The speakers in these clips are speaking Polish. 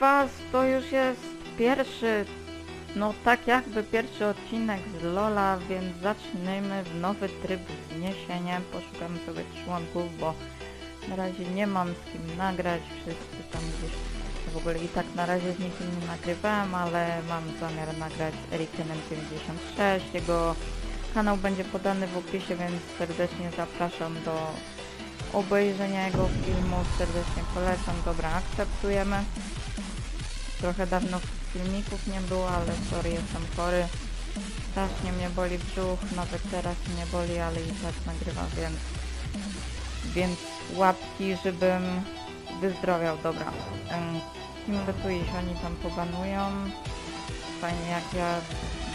Was. To już jest pierwszy, no tak jakby pierwszy odcinek z Lola, więc zaczniemy w nowy tryb z zniesieniem. Poszukamy sobie członków, bo na razie nie mam z kim nagrać. Wszyscy tam gdzieś w ogóle i tak na razie z nikim nie nagrywałem, ale mam zamiar nagrać z Erikenem 56. Jego kanał będzie podany w opisie, więc serdecznie zapraszam do obejrzenia jego filmów. Serdecznie polecam. Dobra, akceptujemy. Trochę dawno filmików nie było, ale sorry, jestem chory. Strasznie mnie boli brzuch, nawet teraz mnie boli, ale i tak nagrywam, więc więc łapki, żebym wyzdrowiał. Dobra. Kim tu iść? Oni tam pobanują. Fajnie jak ja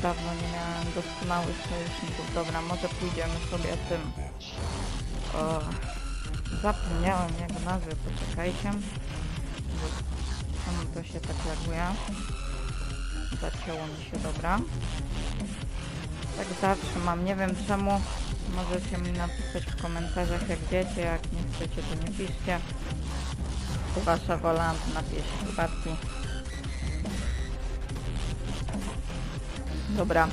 dawno nie miałem doskonałych sojuszników. Dobra, może pójdziemy sobie tym. O, zapomniałem jego nazwy, poczekajcie. To się tak laguje? Zacięło mi się, dobra. Tak zawsze mam, nie wiem czemu. Możecie mi napisać w komentarzach jak wiecie, jak nie chcecie to nie piszcie. Wasza wola, napiszcie łapki. Dobra.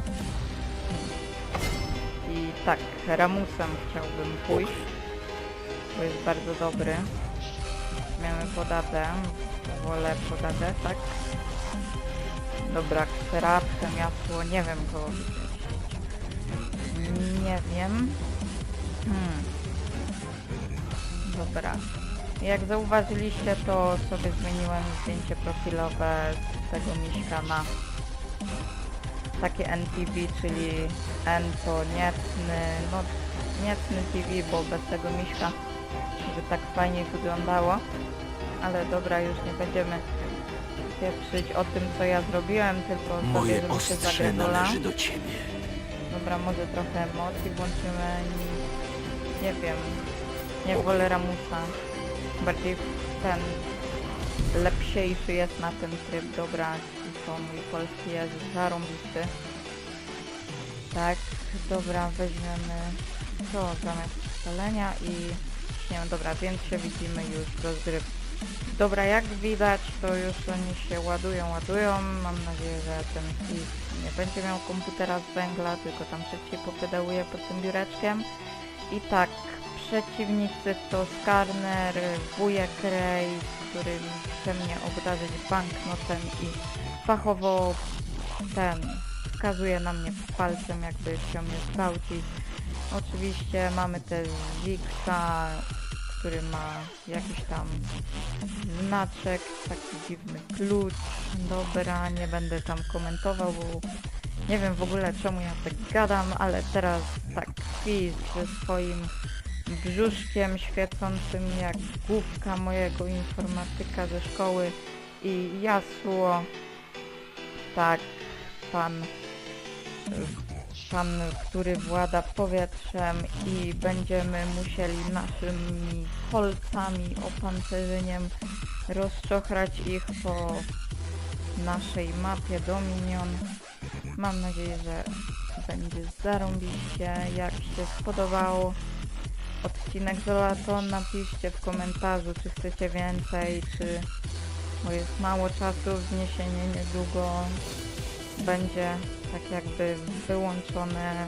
I tak, Ramusem chciałbym pójść. Bo jest bardzo dobry. Mamy podadę. Wolę podadę, tak? Dobra, kserapkę, miasło, nie wiem kogo. Nie wiem. Hmm. Dobra. Jak zauważyliście, to sobie zmieniłem zdjęcie profilowe z tego miśka na takie NTV, czyli N to niecny, no niecny TV, bo bez tego miśka, żeby tak fajnie wyglądało. Ale dobra, już nie będziemy pieprzyć o tym, co ja zrobiłem, tylko sobie, Moje żeby się ostrze zagryzula. należy do ciebie. Dobra, może trochę emocji włączymy. Nie wiem. Nie wolę Ramusa. Bardziej ten lepsiejszy jest na ten tryb. Dobra, i to mój polski jest zarąbisty. Tak, dobra, weźmiemy to zamiast ustalenia i nie wiem, dobra, więc się widzimy już w rozgrywce. Dobra, jak widać, to już oni się ładują, ładują. Mam nadzieję, że ten Fizz nie będzie miał komputera z węgla, tylko tam szybciej popedałuje pod tym biureczkiem. I tak, przeciwnicy to Skarner, wujek Ray, który chce mnie obdarzyć banknotem i fachowo ten wskazuje na mnie palcem, jakby chciał mnie zgwałcić. Oczywiście mamy też Zixa, który ma jakiś tam znaczek, taki dziwny klucz. Dobra, nie będę tam komentował, bo nie wiem w ogóle czemu ja tak gadam, ale teraz tak Fizz ze swoim brzuszkiem świecącym jak główka mojego informatyka ze szkoły i Yasuo, tak, pan pan, który włada powietrzem i będziemy musieli naszymi kolcami, opancerzeniem rozczochrać ich po naszej mapie Dominion. Mam nadzieję, że będzie zarąbiście. Jak się spodobało odcinek z Olato, napiszcie w komentarzu, czy chcecie więcej, czy bo jest mało czasu, wniesienie niedługo będzie tak jakby wyłączone,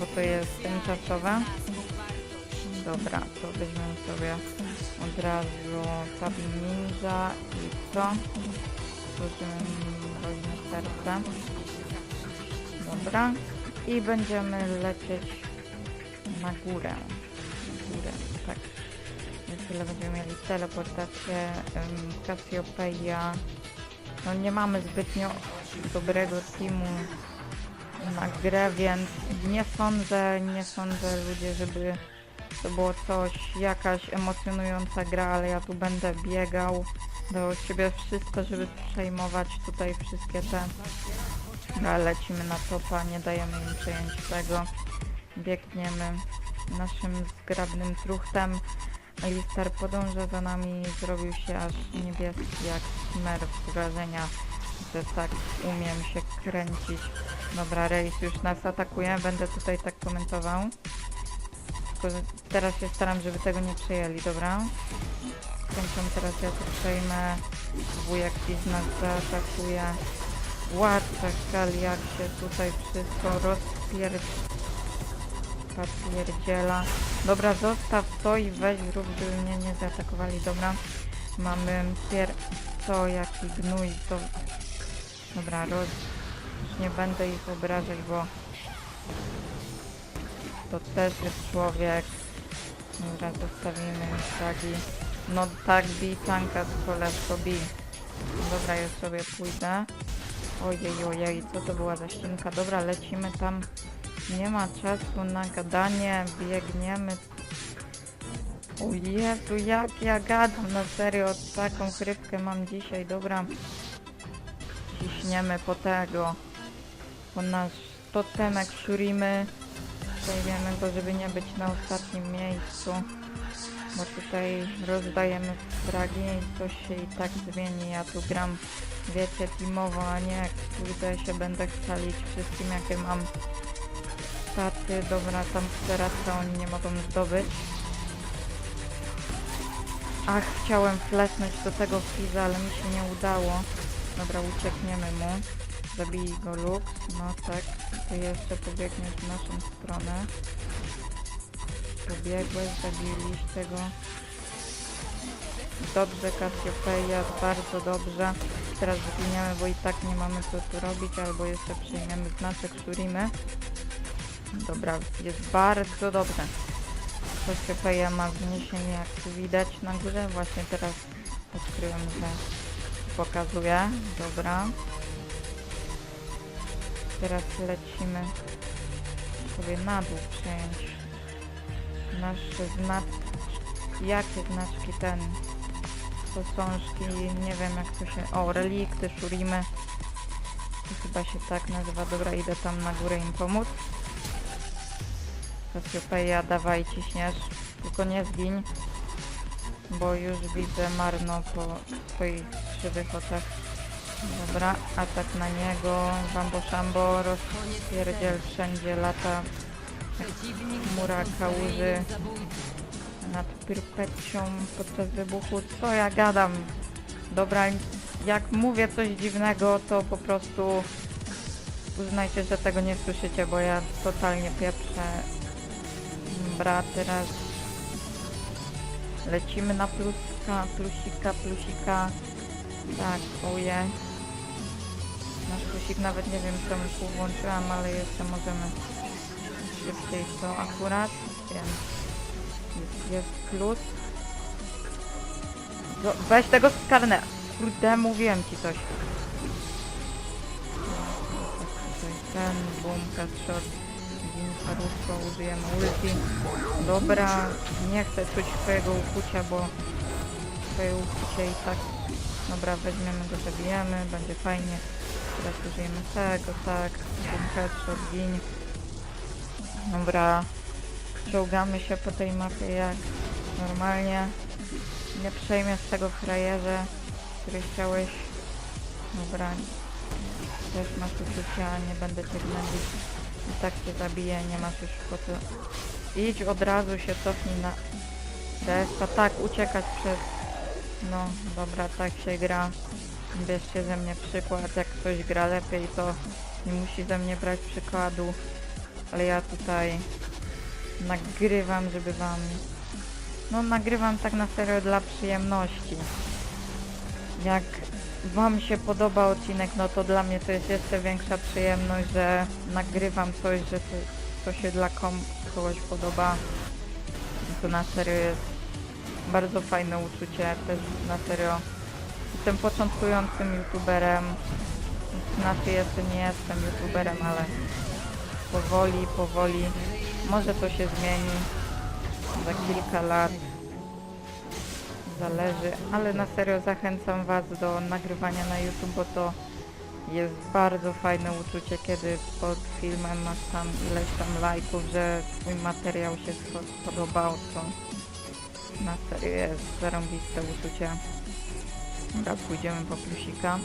bo to jest tymczasowe. Dobra, to weźmiemy sobie od razu Tabi Ninja i co? Włożymy roźne serce. Dobra. I będziemy lecieć na górę. Na górę, tak. Za chwilę będziemy mieli teleportację, um, Cassiopeia. No nie mamy zbytnio dobrego teamu na grę, więc nie sądzę, nie sądzę ludzie, żeby to było coś, jakaś emocjonująca gra, ale ja tu będę biegał do siebie wszystko, żeby przejmować tutaj wszystkie te ale lecimy na topa, nie dajemy im przejąć tego biegniemy naszym zgrabnym truchtem. Alistar podąża za nami zrobił się aż niebieski jak smerf z wrażenia że tak umiem się kręcić. Dobra, Rejs już nas atakuje, będę tutaj tak komentował. Tylko teraz się staram, żeby tego nie przejęli, dobra? Kończą teraz ja tu przejmę wujek i nas zaatakuje. Ładca skali, jak się tutaj wszystko rozpier... papierdziela. Dobra, zostaw to i weź zrób, żeby mnie nie zaatakowali. Dobra, mamy pier... co, jaki gnój, to... Dobra. Już nie będę ich obrażać, bo... To też jest człowiek. Dobra, zostawimy flagi. No tak, bij tanka z koleżko, bij. Dobra, już sobie pójdę. Ojej, ojej, co to była za ścinka? Dobra, lecimy tam. Nie ma czasu na gadanie, biegniemy. O Jezu, jak ja gadam, na serio, taką chrywkę mam dzisiaj, dobra. Ciśniemy po tego, po nasz totemek szurimy. Przejmiemy go, żeby nie być na ostatnim miejscu. Bo tutaj rozdajemy fragi i coś się i tak zmieni. Ja tu gram, wiecie, teamowo, a nie jak kurde się będę chwalić wszystkim jakie mam staty. Dobra, tam teraz to oni nie mogą zdobyć. Ach, chciałem flesnąć do tego Fiza, ale mi się nie udało. Dobra, uciekniemy mu. Zabij go Lux. No tak, ty jeszcze pobiegniesz w naszą stronę. Pobiegłeś, zabiliście go. Dobrze, Cassiopeia, bardzo dobrze. Teraz zginiemy, bo i tak nie mamy co tu robić, albo jeszcze przyjmiemy znaczek Shurimy. Dobra, jest bardzo dobrze. Cassiopeia ma wniesienie, jak tu widać na górze. Właśnie teraz odkryłem, że pokazuje. Dobra. Teraz lecimy sobie na dół przejąć nasze znaczki. Jakie znaczki ten? Posążki, nie wiem jak to się... O, relikty, szurimy. To chyba się tak nazywa. Dobra, idę tam na górę im pomóc. Cassiopeia, dawaj, ciśniesz. Tylko nie zgiń. Bo już widzę marno po twoich krzywych oczach. Dobra, atak na niego. Wambo szambo, rozpierdziel wszędzie lata. Chmura kałuży nad pyrpecią podczas wybuchu. Co ja gadam? Dobra, jak mówię coś dziwnego, to po prostu uznajcie, że tego nie słyszycie, bo ja totalnie pieprzę. Bra, teraz lecimy na pluska, plusika, plusika. Tak, oje. Nasz plusik nawet nie wiem, co mu włączyłam, ale jeszcze możemy szybciej to akurat, więc jest, plus. Zo- Weź tego skarnę. Kurde, mówiłem ci coś. Ten, boom, shot, paruszko, użyjemy ulti. Dobra, nie chcę czuć twojego ukucia, bo twoje ukucie i tak... Dobra, weźmiemy go, zabijemy, będzie fajnie. Teraz użyjemy tego, tak, boom, headshot, gin. Dobra, czołgamy się po tej mapie jak normalnie. Nie przejmie z tego frajerze, który chciałeś. Dobra, też masz uczucia, nie będę cię gnębić. I tak cię zabiję, nie masz już po co. Idź od razu się cofnij na despa. Tak, uciekać przez... No, dobra, tak się gra. Bierzcie ze mnie przykład, jak ktoś gra lepiej, to nie musi ze mnie brać przykładu ale ja tutaj nagrywam, żeby wam... No nagrywam tak na serio dla przyjemności. Jak wam się podoba odcinek, no to dla mnie to jest jeszcze większa przyjemność, że nagrywam coś, że to, to się dla kogoś podoba. To na serio jest bardzo fajne uczucie, też na serio. Jestem początkującym youtuberem. Znaczy jeszcze nie jestem youtuberem, ale powoli, powoli. Może to się zmieni za kilka lat. Zależy, ale na serio zachęcam Was do nagrywania na YouTube, bo to jest bardzo fajne uczucie, kiedy pod filmem masz tam ileś tam lajków, że Twój materiał się spo- spodobał, to na serio jest zarąbiste uczucie. Dobra, pójdziemy po plusika.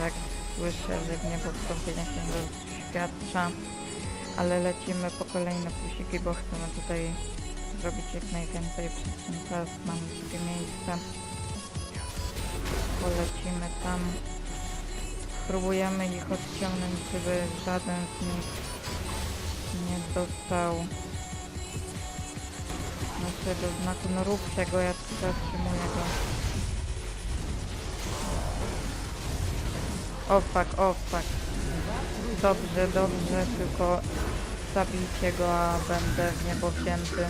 Tak, słyszę, że gniew odstąpienia się doświadcza, ale lecimy po kolejne plusiki, bo chcemy tutaj zrobić jak najwięcej przez ten czas. Mamy sobie miejsce. Polecimy tam. Spróbujemy ich odciągnąć, żeby żaden z nich nie dostał naszego znaku. No rób tego, ja zatrzymuję go. O fuck, o fuck. Dobrze, dobrze, tylko zabijcie go, a będę w niebo wzięty.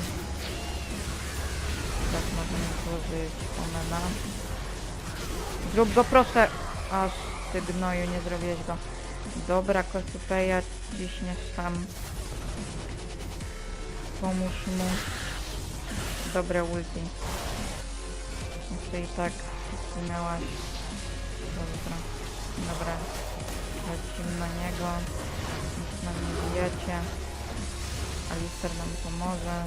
Tak możemy złożyć omena. Zrób go proszę! Aż ty gnoju, nie zrobiłeś go. Dobra, Kosypeja, ciśniesz tam. Pomóż mu. Dobre ulti. Jeszcze i tak zginęłaś. Dobra. Dobra. Lecimy na niego. Nic nam nie bijecie. Alister nam pomoże.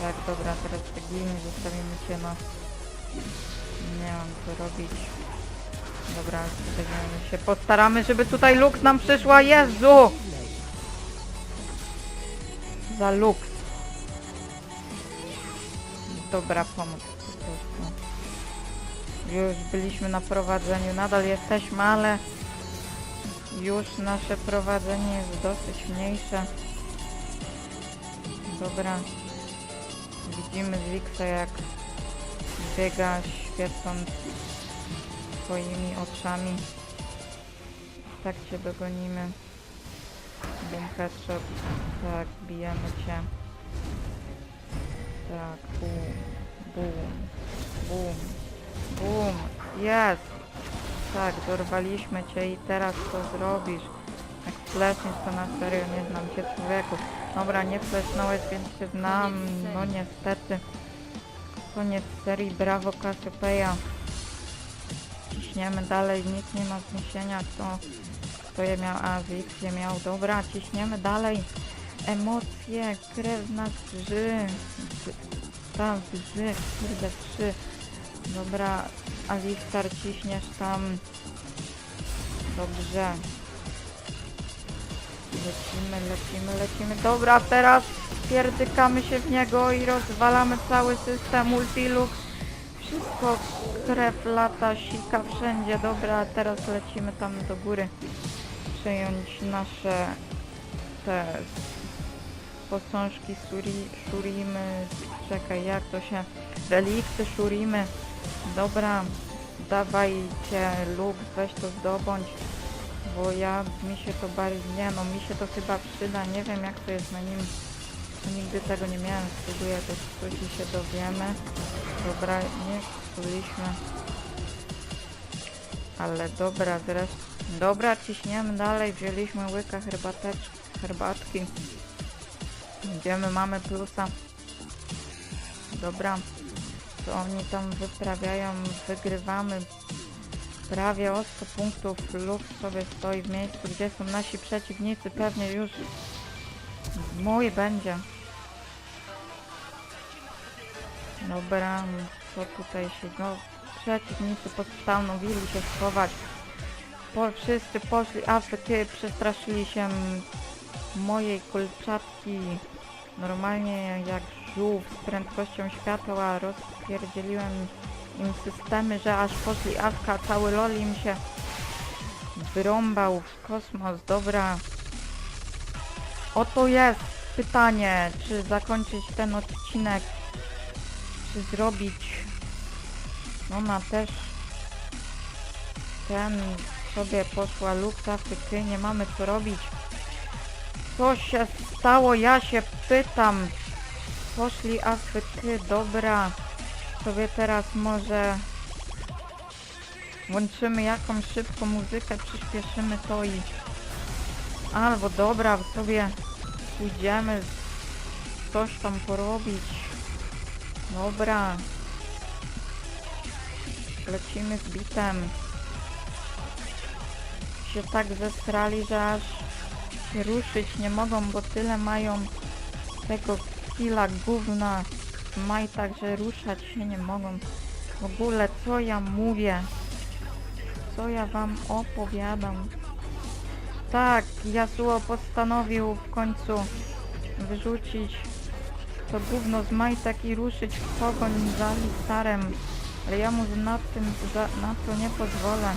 Tak, dobra, teraz te gliny zostawimy cię no. Nie mam co robić. Dobra, zostawimy się. Postaramy, żeby tutaj Lux nam przyszła. Jezu! Za Lux. Dobra, pomoc po prostu. Już byliśmy na prowadzeniu, nadal jesteśmy, ale już nasze prowadzenie jest dosyć mniejsze. Dobra. Widzimy z Wiksa jak biega świecąc swoimi oczami. Tak cię dogonimy. Boom. Tak, bijemy cię. Tak, bum, bum, bum, bum. Jest! Tak, dorwaliśmy cię i teraz co zrobisz? Jak fleszniesz to na serio, nie znam cię człowieku. Dobra, nie flesznąłeś, więc cię znam. No niestety. Koniec serii, brawo Cassiopeia. Ciśniemy dalej, nic nie ma zniesienia, kto, kto je miał, a Zix je miał. Dobra, ciśniemy dalej. Emocje, krew nas drży. Tam, łzy, kurde, trzy. Dobra, Alistar, ciśniesz tam. Dobrze. Lecimy, lecimy, lecimy. Dobra, teraz pierdykamy się w niego i rozwalamy cały system Multilux. Wszystko, krew lata, sika wszędzie. Dobra, teraz lecimy tam do góry. Przejąć nasze te posążki suri, Shurimy. Czekaj, jak to się... Relikty Shurimy. Dobra, dawajcie Lux, weź to zdobądź. Bo ja, mi się to bardziej, nie no, mi się to chyba przyda, nie wiem jak to jest na nim. Nigdy tego nie miałem, spróbuję też coś i się dowiemy. Dobra, nie spróbujliśmy. Ale dobra, zresztą. Dobra, ciśniemy dalej, wzięliśmy łyka herbateczki, herbatki. Idziemy, mamy plusa. Dobra, to oni tam wyprawiają, wygrywamy prawie o 100 punktów. Lux sobie stoi w miejscu, gdzie są nasi przeciwnicy. Pewnie już mój będzie. Dobra, co tutaj się... No, przeciwnicy postanowili się schować. Po, wszyscy poszli, a ty przestraszyli się mojej kolczatki. Normalnie jak żółw z prędkością światła rozpierdzieliłem im systemy, że aż poszli awka, cały lol im się wyrąbał w kosmos. Dobra. Oto jest pytanie, czy zakończyć ten odcinek, czy zrobić ona też ten sobie poszła lukta ty nie mamy co robić. Co się stało? Ja się pytam. Poszli Afryky, dobra. Sobie teraz może włączymy jakąś szybką muzykę, przyspieszymy to i albo dobra, sobie pójdziemy coś tam porobić. Dobra. Lecimy z bitem. Się tak zestrali, że aż się ruszyć nie mogą, bo tyle mają tego killa gówna maj także ruszać się nie mogą. W ogóle co ja mówię? Co ja wam opowiadam? Tak, Yasuo postanowił w końcu wyrzucić to gówno z majtek i ruszyć w pogoń za Listarem. Ale ja mu na tym, za, na to nie pozwolę.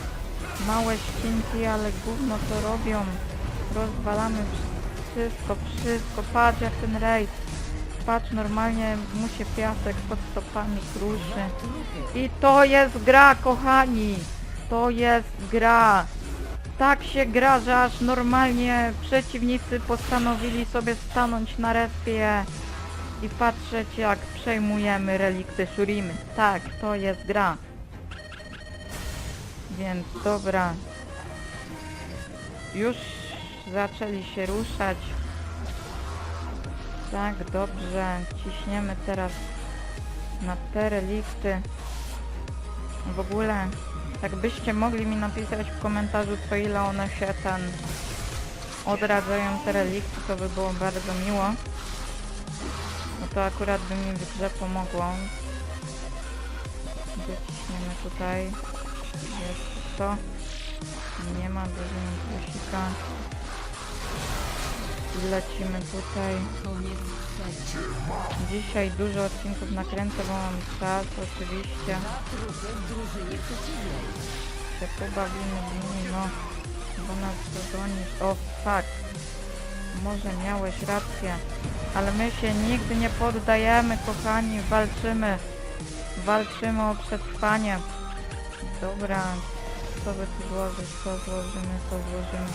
Małe ścinki, ale gówno to robią. Rozwalamy wszystko, wszystko. Patrz jak ten raid. Patrz, normalnie mu się piasek pod stopami kruszy. I to jest gra, kochani! To jest gra! Tak się gra, że aż normalnie przeciwnicy postanowili sobie stanąć na respie i patrzeć jak przejmujemy relikty Shurimy. Tak, to jest gra. Więc dobra. Już zaczęli się ruszać. Tak, dobrze. Ciśniemy teraz na te relikty. W ogóle, jakbyście mogli mi napisać w komentarzu, co ile one się ten odradzają te relikty, to by było bardzo miło. No to akurat by mi w pomogło. Dociśniemy tutaj. Jest to. Nie ma dużego plusika. Lecimy tutaj. Dzisiaj dużo odcinków nakręcę, bo mam czas oczywiście. Się pobawimy nimi, no. Bo nas dogonisz. O, fuck. Może miałeś rację. Ale my się nigdy nie poddajemy, kochani. Walczymy. Walczymy o przetrwanie. Dobra. Co by tu złożyć? Co złożymy? Co złożymy?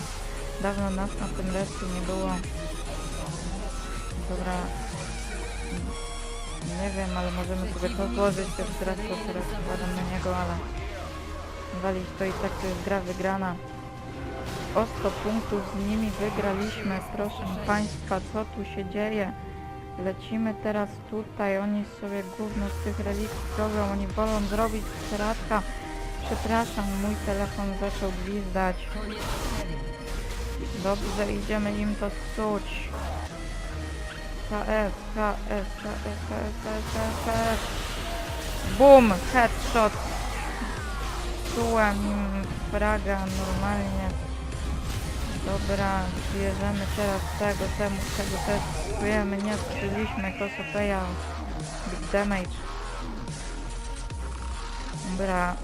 Dawno nas na tym restie nie było. Dobra. Nie wiem, ale możemy sobie to złożyć też teraz, to teraz składam na niego, ale walić to i tak to jest gra wygrana. O 100 punktów z nimi wygraliśmy, proszę Państwa, co tu się dzieje? Lecimy teraz tutaj, oni sobie gówno z tych reliktów robią, oni wolą zrobić steratka. Przepraszam, mój telefon zaczął gwizdać. Dobrze, idziemy im to psuć. KS, KS, KS, KS, KS, KS. Boom! Headshot. Czułem im fraga normalnie. Dobra, bierzemy teraz tego, temu, tego też czujemy, nie strzeliśmy, Kosopeja, big damage. Dobra,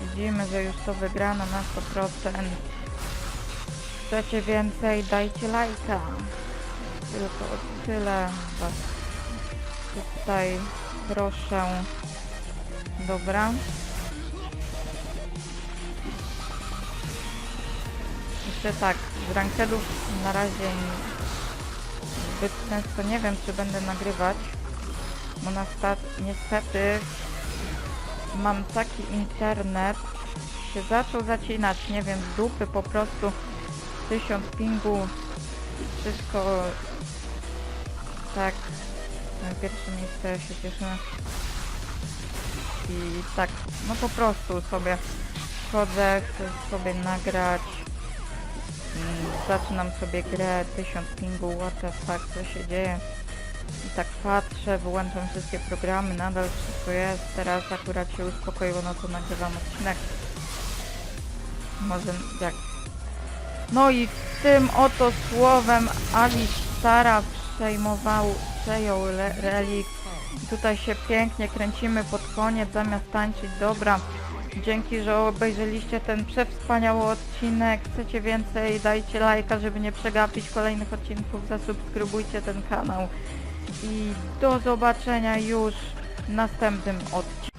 widzimy, że już to wygrano na 100%. Chcecie więcej, dajcie lajka. Tylko o tyle was tutaj proszę. Dobra. Jeszcze tak, z rankedów na razie zbyt często nie wiem, czy będę nagrywać, bo na niestety mam taki internet, się zaczął zacinać, nie wiem, z dupy po prostu 1000 pingu, wszystko tak, na pierwsze miejsce się cieszę. I tak, no po prostu sobie wchodzę, chcę sobie nagrać. Mm, zaczynam sobie grę 1000 pingu, what the fuck, co się dzieje? I tak patrzę, wyłączam wszystkie programy, nadal wszystko jest, teraz akurat się uspokoiło, no to nagrywam odcinek. Może jak no i tym oto słowem Ali Stara przejmował, przejął le- relikt tutaj się pięknie kręcimy pod koniec zamiast tańczyć, dobra Dzięki, że obejrzeliście ten przewspaniały odcinek. Chcecie więcej, dajcie lajka, żeby nie przegapić kolejnych odcinków. Zasubskrybujcie ten kanał. I do zobaczenia już w następnym odcinku.